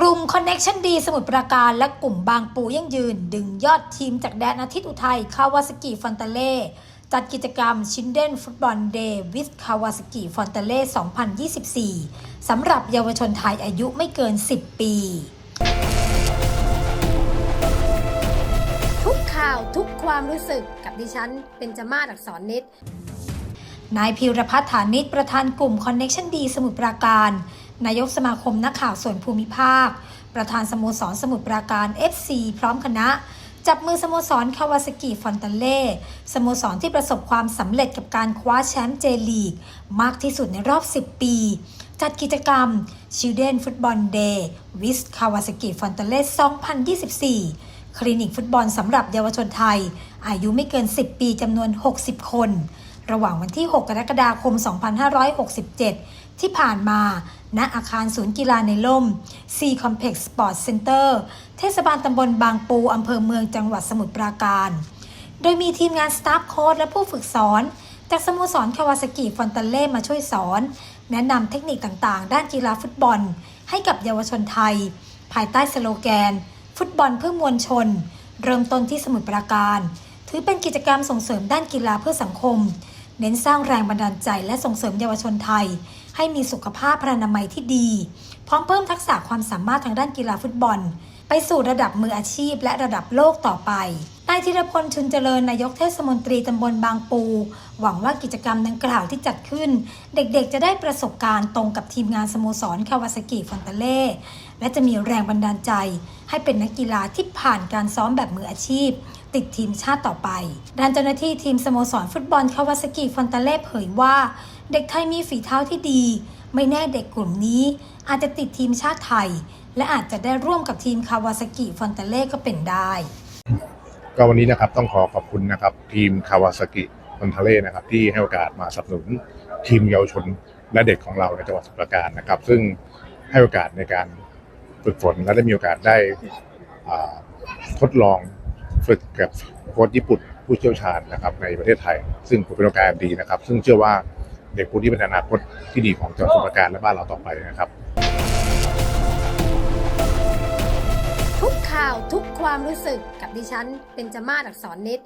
กลุ่ม Connection D สมุทรปราการและกลุ่มบางปูยั่งยืน ดึงยอดทีมจากแดนอาทิตย์อุทัยคาวาสกิฟอนตาเล่จัดกิจกรรมชินเดนฟุตบอลเดย์วิสคาวาสกิฟอนตาเล่2024 สำหรับเยาวชนไทยอายุไม่เกิน 10 ปี ทุกข่าวทุกความรู้สึกกับดิฉันเป็นจมาศอักษรนิดนายพิรพัฒน์ฐานิชประธานกลุ่ม Connection D สมุทรปราการ นายกสมาคมนักข่าวส่วนภูมิภาค ประธานสโมสรสมุทรปราการ FC พร้อมคณะ จับมือสโมสรคาวาสกิฟอนตาเล่สโมสรที่ประสบความสำเร็จกับการคว้าแชมป์เจลีก มากที่สุดในรอบ 10 ปี จัดกิจกรรม Children Football Day with Kawasaki f o n t a l e 2024 คลินิกฟุตบอลสำหรับเยาวชนไทย อายุไม่เกิน 10 ปีจำนวน 60 คน ระหว่างวันที่ 6 กรกฎาคม 2567 ที่ผ่านมา ณ อาคารศูนย์กีฬาในล่ม C Complex Sports Center เทศบาลตำบลบางปู อำเภอเมืองจังหวัดสมุทรปราการ โดยมีทีมงานสตาฟโค้ชและผู้ฝึกสอน จากสโมสรคาวาสกิฟอนตาเล่มาช่วยสอน แนะนำเทคนิคต่างๆ ด้านกีฬาฟุตบอล ให้กับเยาวชนไทย ภายใต้สโลแกน ฟุตบอลเพื่อมวลชน เริ่มต้นที่สมุทรปราการ ถือเป็นกิจกรรมส่งเสริมด้านกีฬาเพื่อสังคม เน้นสร้างแรงบันดาลใจและส่งเสริมเยาวชนไทย ให้มีสุขภาพพรรณนามัยที่ดี พร้อมเพิ่มทักษะความสามารถทางด้านกีฬาฟุตบอล ไปสู่ระดับมืออาชีพและระดับโลกต่อไป นายธีรพลชุนเจริญนายกเทศมนตรีตำบลบางปู หวังว่ากิจกรรมดังกล่าวที่จัดขึ้น เด็กๆ จะได้ประสบการณ์ตรงกับทีมงานสโมสรคาวาสกิฟอนตาเล่และจะมีแรงบันดาลใจ ให้เป็นนักกีฬาที่ผ่านการซ้อมแบบมืออาชีพ ติดทีมชาติต่อไปด้านเจ้าหน้าที่ทีมสโมสรฟุตบอลคาวาสกิฟอนตาเล่เผยว่า เด็กไทยมีฝีเท้าที่ดี ไม่แน่เด็กกลุ่มนี้ อาจจะติดทีมชาติไทย และอาจจะได้ร่วมกับทีมคาวาสกิฟอนตาเล่ก็เป็นได้ ก็วันนี้นะครับต้องขอขอบคุณนะครับ ทีมคาวาซากิคอนทเล่นะครับ ที่ให้โอกาสมาสนับสนุนทีมเยาวชนและเด็กของเราในจังหวัดสมุทรปราการนะครับ ซึ่งให้โอกาสในการฝึกฝนและได้มีโอกาสได้ทดลองฝึกกับโค้ชญี่ปุ่นผู้เชี่ยวชาญนะครับในประเทศไทย ซึ่งเป็นโอกาสดีนะครับ ซึ่งเชื่อว่าเด็กพวกนี้เป็นอนาคตที่ดีของจังหวัดสมุทรปราการและบ้านเราต่อไปนะครับาวทุกความรู้สึกกับดิฉันเป็นจมาศอักษรนิด